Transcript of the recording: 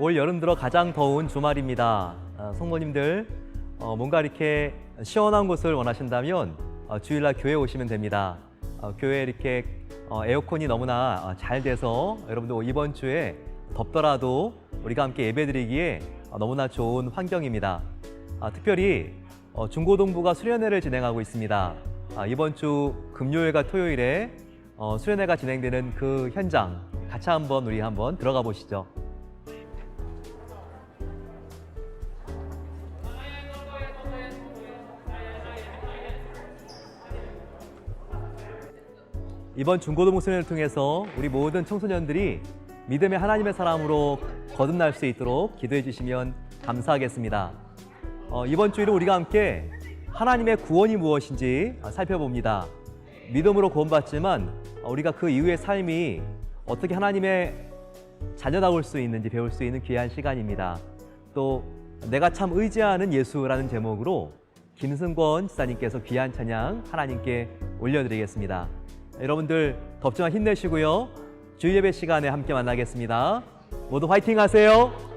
올 여름 들어 가장 더운 주말입니다. 아, 성도님들 어, 뭔가 이렇게 시원한 곳을 원하신다면 어, 주일날 교회 오시면 됩니다. 어, 교회 이렇게 어, 에어컨이 너무나 어, 잘 돼서 여러분들 이번 주에 덥더라도 우리가 함께 예배드리기에 어, 너무나 좋은 환경입니다. 아, 특별히 어, 중고동부가 수련회를 진행하고 있습니다. 아, 이번 주 금요일과 토요일에 어, 수련회가 진행되는 그 현장 같이 한번 우리 한번 들어가 보시죠. 이번 중고등부 수련을 통해서 우리 모든 청소년들이 믿음의 하나님의 사람으로 거듭날 수 있도록 기도해 주시면 감사하겠습니다. 어, 이번 주일은 우리가 함께 하나님의 구원이 무엇인지 살펴봅니다. 믿음으로 구원받지만 우리가 그 이후의 삶이 어떻게 하나님의 자녀다울 수 있는지 배울 수 있는 귀한 시간입니다. 또 내가 참 의지하는 예수라는 제목으로 김승권 지사님께서 귀한 찬양 하나님께 올려드리겠습니다. 여러분들 덥지만 힘내시고요. 주일 예배 시간에 함께 만나겠습니다. 모두 화이팅 하세요.